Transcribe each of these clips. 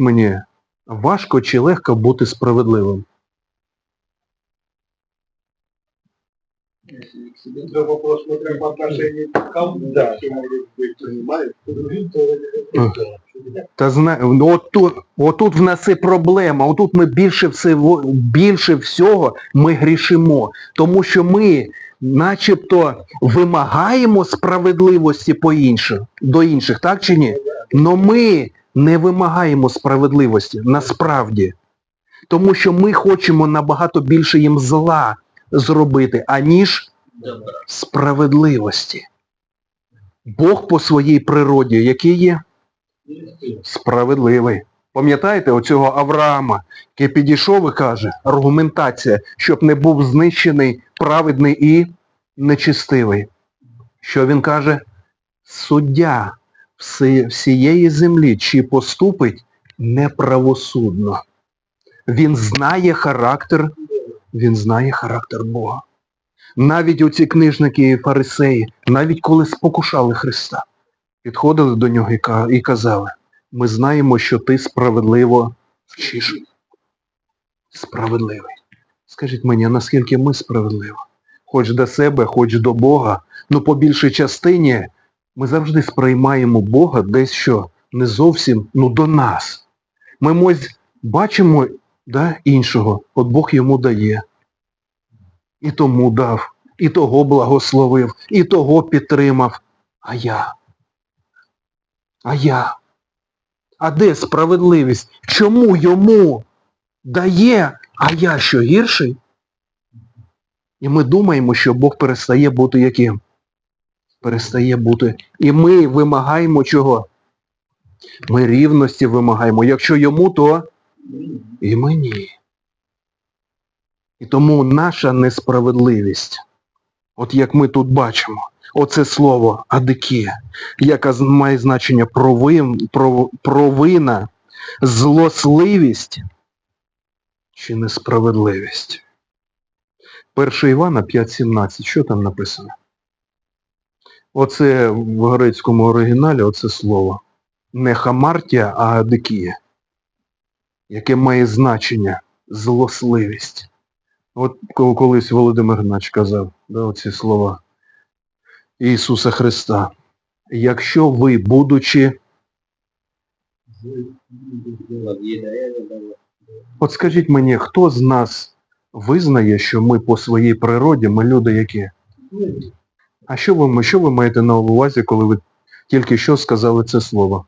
мені, важко чи легко бути справедливим? Это вопрос по отношению к кому, да. все может быть, то Ага. Та зна... ну, отут, отут в нас і проблема. Отут ми більше всього, більше всього ми грішимо. Тому що ми начебто вимагаємо справедливості по іншим, до інших, так чи ні? Но ми не вимагаємо справедливості насправді. Тому що ми хочемо набагато більше їм зла зробити, аніж справедливості. Бог по своїй природі, який є? Справедливий. Пам'ятаєте оцього Авраама, який підійшов і каже, аргументація, щоб не був знищений праведний і нечистивий. Що він каже? Суддя всієї землі, чи поступить неправосудно. Він знає характер, він знає характер Бога. Навіть оці книжники і фарисеї, навіть коли спокушали Христа, підходили до нього і казали, ми знаємо, що ти справедливо вчиш. Справедливий. Скажіть мені, наскільки ми справедливі? Хоч до себе, хоч до Бога, ну по більшій частині ми завжди сприймаємо Бога десь що не зовсім ну, до нас. Ми мось бачимо да, іншого, от Бог йому дає. І тому дав, і того благословив, і того підтримав. А я? А я? А де справедливість? Чому йому дає, а я що гірший? І ми думаємо, що Бог перестає бути яким? Перестає бути. І ми вимагаємо чого? Ми рівності вимагаємо. Якщо йому, то і мені. І тому наша несправедливість, от як ми тут бачимо, оце слово адикія, яка має значення провин, пров- провина, злосливість чи несправедливість. 1 Івана 5.17. Що там написано? Оце в грецькому оригіналі оце слово. Не хамартія, а адикія, яке має значення злосливість. От колись Володимир Гнач казав, да, оці слова Ісуса Христа. Якщо ви, будучи, от скажіть мені, хто з нас визнає, що ми по своїй природі, ми люди які? А що ви, що ви маєте на увазі, коли ви тільки що сказали це слово?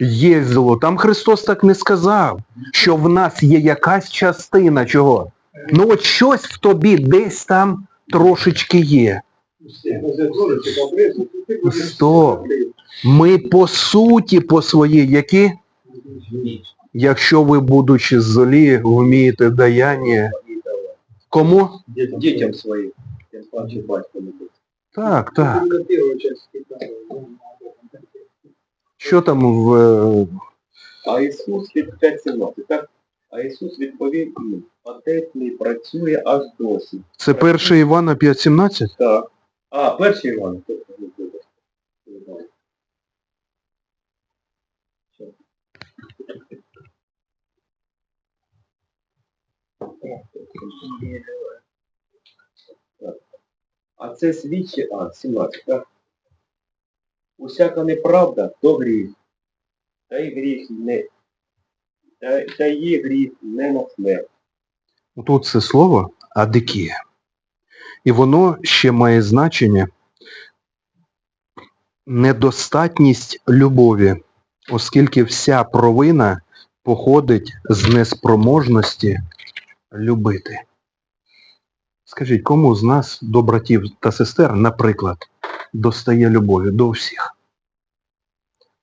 Є зло. Там Христос так не сказав, що в нас є якась частина чого. Ну от щось в тобі десь там трошечки є. Все, Стоп. Ми по суті по своїй, які, якщо ви, будучи злі, вмієте даяння, кому? Детям, Детям своим, тем паче батькам идут. Так, так. Що там в е, А Ісус від 5.17, так? А Ісус відповів їм, отець мій працює аж досі. це 1 Івана 5.17? Так. А, перший Іван. точно, не вибачте. Не знаю. Що? Так. А це свідчить, а, 17, так? Усяка неправда, то гріх. Та й гріх не. Та, та є гріх не на смерть. Тут це слово адикія. І воно ще має значення недостатність любові, оскільки вся провина походить з неспроможності любити. Скажіть, кому з нас, до братів та сестер, наприклад, достає любові до всіх?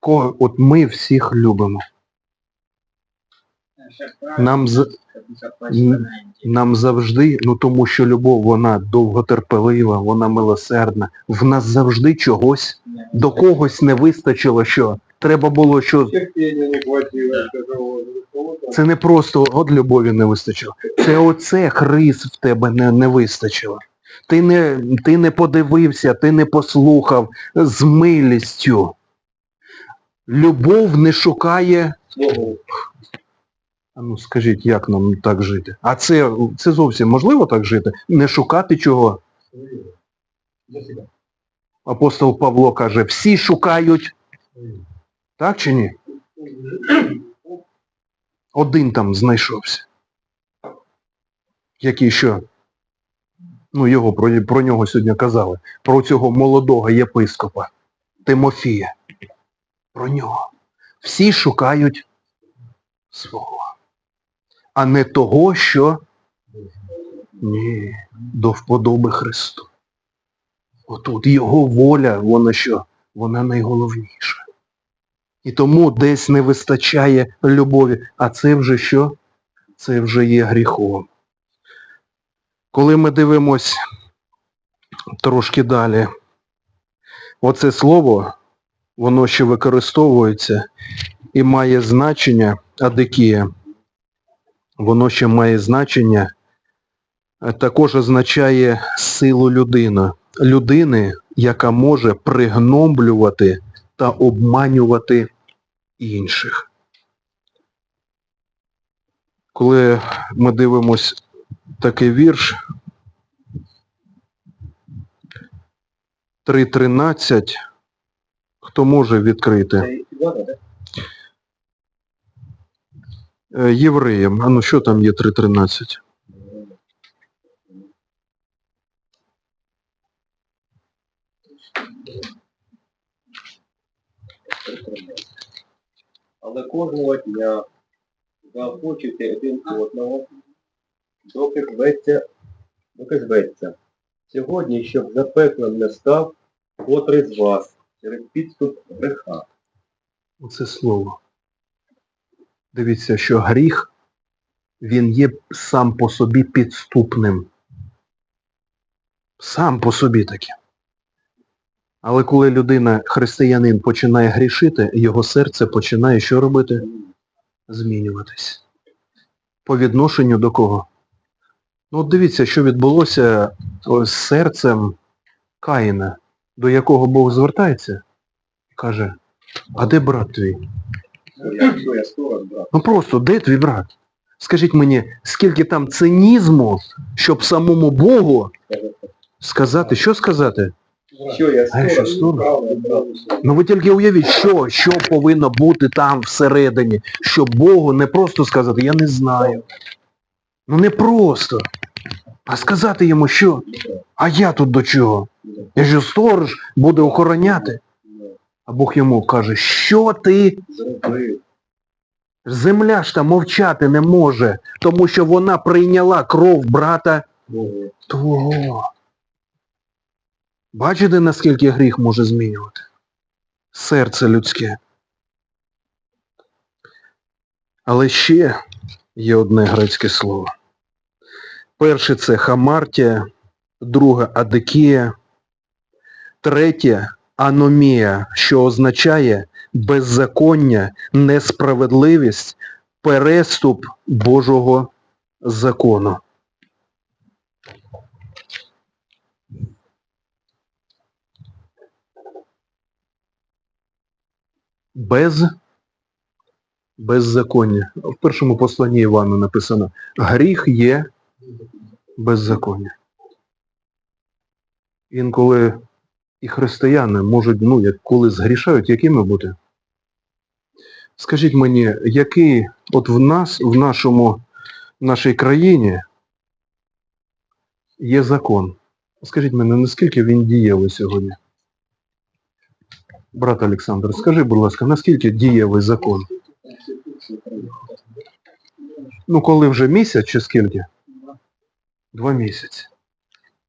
Кого, от ми всіх любимо. Нам Нам завжди, ну тому що любов, вона довготерпелива, вона милосердна. В нас завжди чогось, до когось не вистачило, що треба було, що не хватило, це не просто от любові не вистачило. Це оце хрис в тебе не, не вистачило. Ти не, ти не подивився, ти не послухав з милістю. Любов не шукає. А ну скажіть, як нам так жити? А це, це зовсім можливо так жити? Не шукати чого? Апостол Павло каже, всі шукають. Так чи ні? Один там знайшовся. Який що? Ну, його про, про нього сьогодні казали. Про цього молодого єпископа Тимофія. Про нього. Всі шукають свого. А не того, що ні, до вподоби Христу. Отут його воля, вона що? Вона найголовніша. І тому десь не вистачає любові. А це вже що? Це вже є гріхом. Коли ми дивимось трошки далі, оце слово, воно ще використовується і має значення адикія. Воно ще має значення, е, також означає силу людини. Людини, яка може пригноблювати та обманювати інших. Коли ми дивимось такий вірш 3.13, хто може відкрити? Е, Євреям. А ну що там є 3.13? Але кожного дня заохочуйте один одного, доки зветься, доки зветься. Сьогодні, щоб запеклим не став, котрий з вас через підступ греха. Оце слово. Дивіться, що гріх, він є сам по собі підступним. Сам по собі таким. Але коли людина, християнин, починає грішити, його серце починає що робити? Змінюватись. По відношенню до кого? Ну от дивіться, що відбулося з серцем Каїна, до якого Бог звертається каже, а де брат твій? Ну просто, де твій брат? Скажіть мені, скільки там цинізму, щоб самому Богу сказати, що сказати? Що я А, що. Ну ви тільки уявіть, що, що повинно бути там всередині, щоб Богу не просто сказати, я не знаю. Ну не просто. А сказати йому що? А я тут до чого? Я ж сторож буде охороняти. А Бог йому каже, що ти Земля ж та мовчати не може, тому що вона прийняла кров брата твого. Бачите, наскільки гріх може змінювати? Серце людське. Але ще є одне грецьке слово. Перше це хамартія, друге адикія, третє аномія, що означає беззаконня, несправедливість, переступ Божого закону. Без беззаконня. В першому посланні Івана написано гріх є беззаконня. Інколи і християни можуть, ну, як коли згрішають, якими бути? Скажіть мені, який от в нас, в нашому, в нашій країні є закон? Скажіть мені, наскільки він дієвий сьогодні? Брат Олександр, скажи, будь ласка, наскільки дієвий закон? Ну, коли вже місяць чи скільки? Два місяці.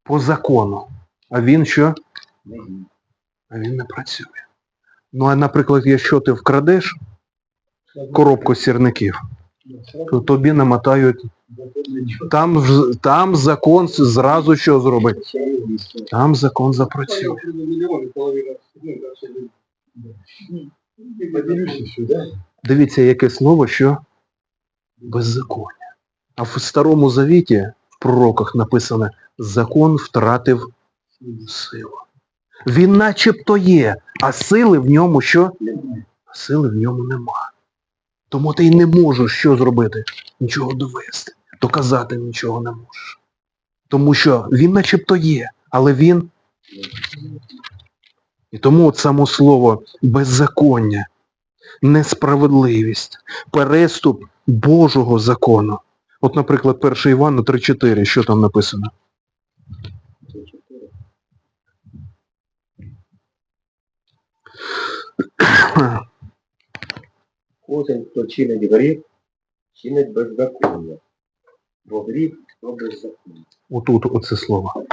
По закону. А він що? А він не працює. Ну, а наприклад, якщо ти вкрадеш коробку сірників, то тобі намотають. Там, там закон зразу що зробить? Там закон запрацює. Дивіться, яке слово, що беззаконня. А в Старому Завіті, в пророках написано, закон втратив силу. Він начебто є, а сили в ньому що? Сили в ньому нема. Тому ти й не можеш що зробити? Нічого довести. Доказати нічого не можеш. Тому що він начебто є, але він. І тому от само слово беззаконня, несправедливість, переступ Божого закону. От, наприклад, 1 Івана 3.4, що там написано? Кожен, хто чинить гріх, чинить беззаконня. Бо гріх то беззаконня. Отут оце слово.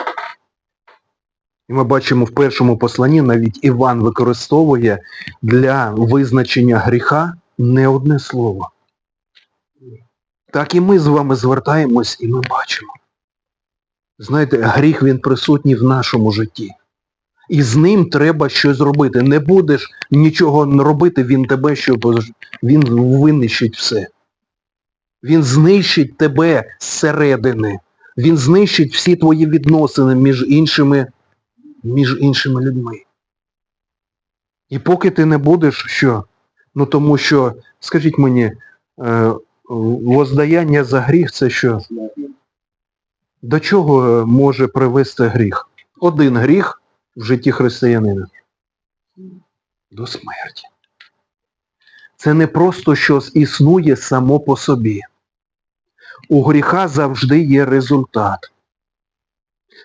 І ми бачимо в першому посланні навіть Іван використовує для визначення гріха не одне слово. Так і ми з вами звертаємось і ми бачимо. Знаєте, гріх він присутній в нашому житті. І з ним треба щось робити. Не будеш нічого робити, він тебе, щоб він винищить все. Він знищить тебе зсередини. Він знищить всі твої відносини між іншими, між іншими людьми. І поки ти не будеш що? Ну тому що, скажіть мені, е, воздаяння за гріх це що? До чого може привести гріх? Один гріх в житті християнина. До смерті. Це не просто щось існує само по собі. У гріха завжди є результат.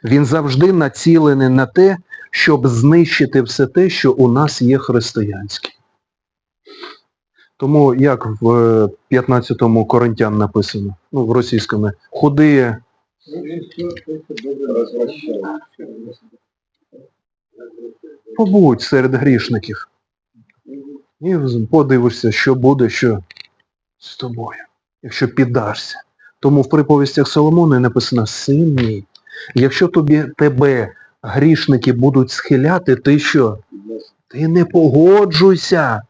Він завжди націлений на те, щоб знищити все те, що у нас є християнське. Тому, як в е, 15 Коринтян написано, ну, в російському, худи, Ну, він все, все добре розвращає. Побудь серед грішників. І подивишся, що буде, що з тобою, якщо піддашся. Тому в приповістях Соломона написано син мій. Якщо тобі тебе грішники будуть схиляти, ти що? Ти не погоджуйся.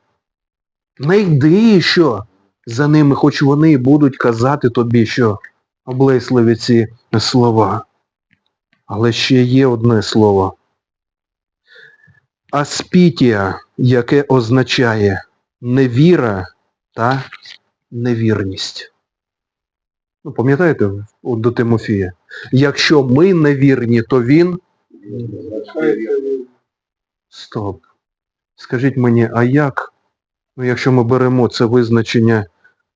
Не йди що за ними, хоч вони і будуть казати тобі, що облесливі ці слова. Але ще є одне слово. Аспітія, яке означає невіра та невірність. Ну, пам'ятаєте от до Тимофія? Якщо ми невірні, то він Стоп. Скажіть мені, а як, ну якщо ми беремо це визначення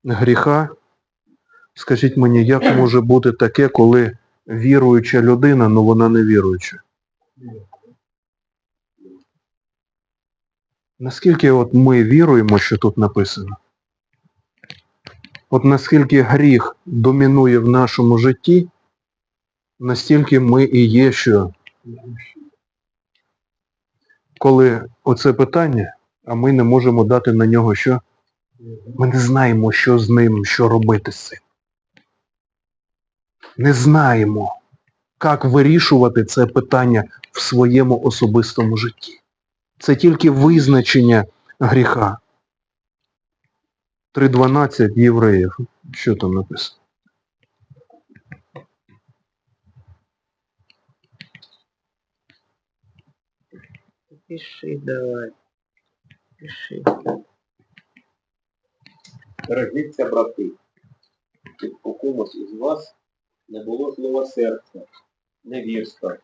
гріха, скажіть мені, як може бути таке, коли віруюча людина, ну вона не віруюча? Наскільки от ми віруємо, що тут написано? От наскільки гріх домінує в нашому житті, настільки ми і є, що коли оце питання, а ми не можемо дати на нього що? Ми не знаємо, що з ним, що робити з цим. Не знаємо, як вирішувати це питання в своєму особистому житті. Це тільки визначення гріха. 3.12 євреїв. Що там написано? Пиши давай. Пиши. Бережіться, брати, щоб у комусь із вас не було злого серця, невірства,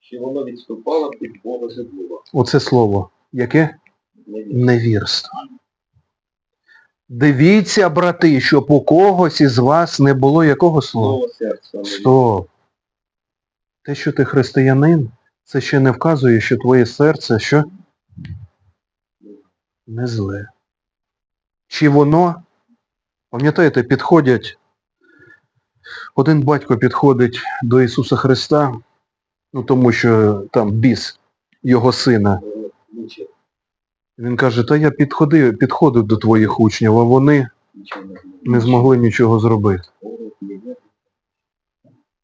що воно відступало від Бога забула. Оце слово. Яке? Невірство. невірство. Дивіться, брати, щоб у когось із вас не було якого слова? Стоп. Те, що ти християнин, це ще не вказує, що твоє серце що? Не зле. Чи воно, пам'ятаєте, підходять, один батько підходить до Ісуса Христа, ну тому що там біс його сина. Він каже, та я підходив, підходив до твоїх учнів, а вони не змогли. нічого зробити.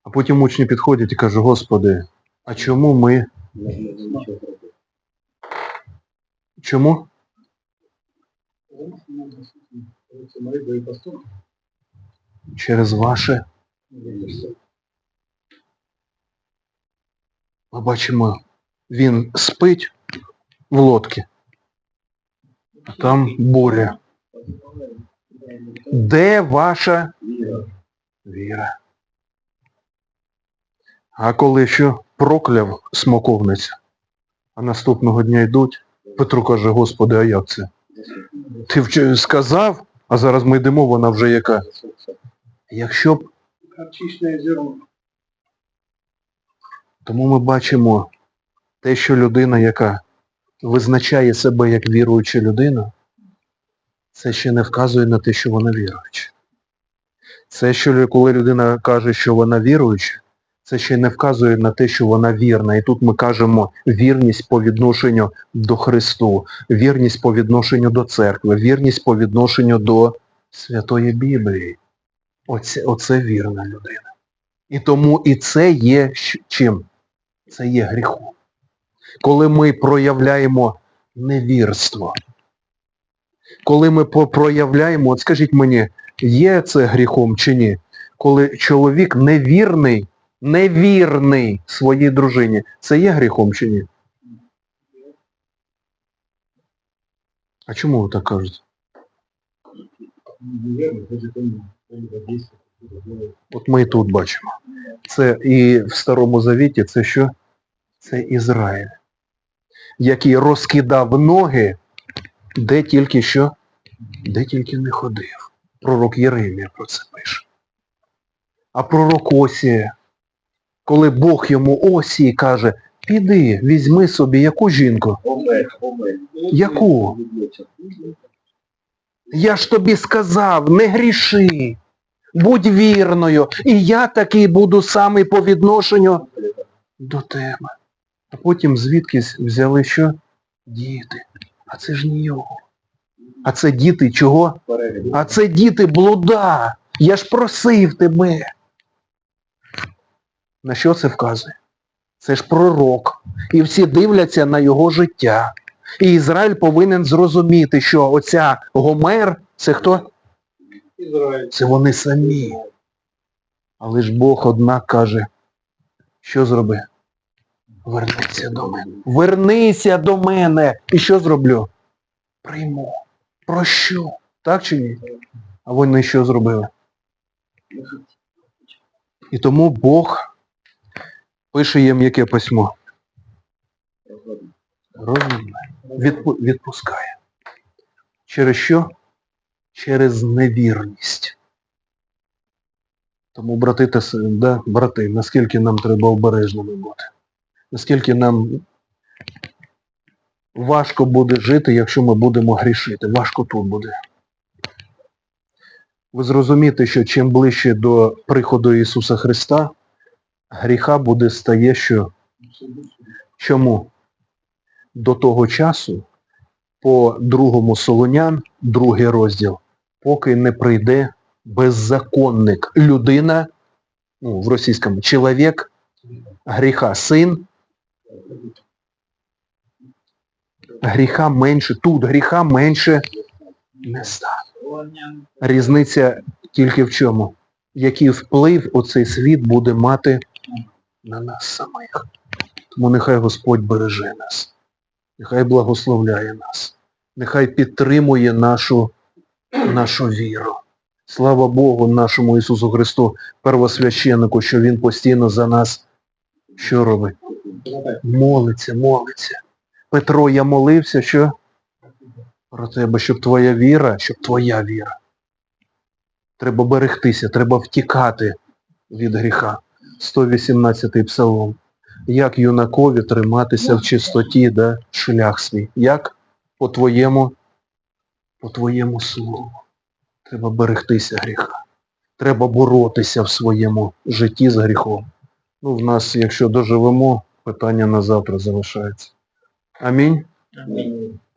А потім учні підходять і кажуть, Господи, а чому ми? Чому? Через ваше Ми бачимо, він спить в лодці, а там буря. Де ваша Віра. А коли що прокляв смоковницю, а наступного дня йдуть, Петро каже, Господи, а як це? Ти сказав, а зараз ми йдемо, вона вже яка. Якщо б. Тому ми бачимо те, що людина, яка визначає себе як віруюча людина, це ще не вказує на те, що вона віруюча. Це, що коли людина каже, що вона віруюча, це ще не вказує на те, що вона вірна. І тут ми кажемо вірність по відношенню до Христу, вірність по відношенню до церкви, вірність по відношенню до Святої Біблії. Оце, оце вірна людина. І тому і це є чим? Це є гріхом. Коли ми проявляємо невірство, коли ми проявляємо, от скажіть мені, є це гріхом чи ні? Коли чоловік невірний, невірний своїй дружині, це є гріхом чи ні? А чому ви так кажете? От ми і тут бачимо. Це і в Старому Завіті це що? Це Ізраїль, який розкидав ноги, де тільки що, де тільки не ходив. Пророк Єремія про це пише. А пророк Осія, коли Бог йому Осії каже, піди, візьми собі яку жінку? Яку? Я ж тобі сказав, не гріши, будь вірною, і я такий буду самий по відношенню до тебе. А потім звідкись взяли що? Діти. А це ж не його. А це діти чого? А це діти блуда. Я ж просив тебе. На що це вказує? Це ж пророк. І всі дивляться на його життя. І Ізраїль повинен зрозуміти, що оця Гомер це хто? Израиль. Це вони самі. Але ж Бог однак каже, що зроби? Вернися до мене. Вернися до мене. І що зроблю? Прийму. Прощу. Так чи ні? А вони що зробили? І тому Бог пише їм яке письмо? Розумне. Відпу- відпускає. Через що? Через невірність. Тому, брати та да, брати, наскільки нам треба обережними бути. Наскільки нам важко буде жити, якщо ми будемо грішити. Важко тут буде. Ви зрозумієте, що чим ближче до приходу Ісуса Христа, гріха буде стає що? Чому? До того часу, по другому Солонян, другий розділ, поки не прийде беззаконник, людина, ну, в російському, чоловік, гріха син, гріха менше, тут гріха менше не стане. Різниця тільки в чому? Який вплив оцей світ буде мати на нас самих. Тому нехай Господь береже нас, нехай благословляє нас, нехай підтримує нашу, нашу віру. Слава Богу, нашому Ісусу Христу, первосвященнику, що Він постійно за нас що робить? Молиться, молиться. Петро, я молився, що про тебе, щоб твоя віра, щоб твоя віра. Треба берегтися, треба втікати від гріха. 118-й псалом. Як юнакові триматися в чистоті, да, шлях свій. Як? По твоєму, по твоєму слову. Треба берегтися гріха. Треба боротися в своєму житті з гріхом. Ну, в нас, якщо доживемо, питання на завтра залишається. Амінь. Амінь.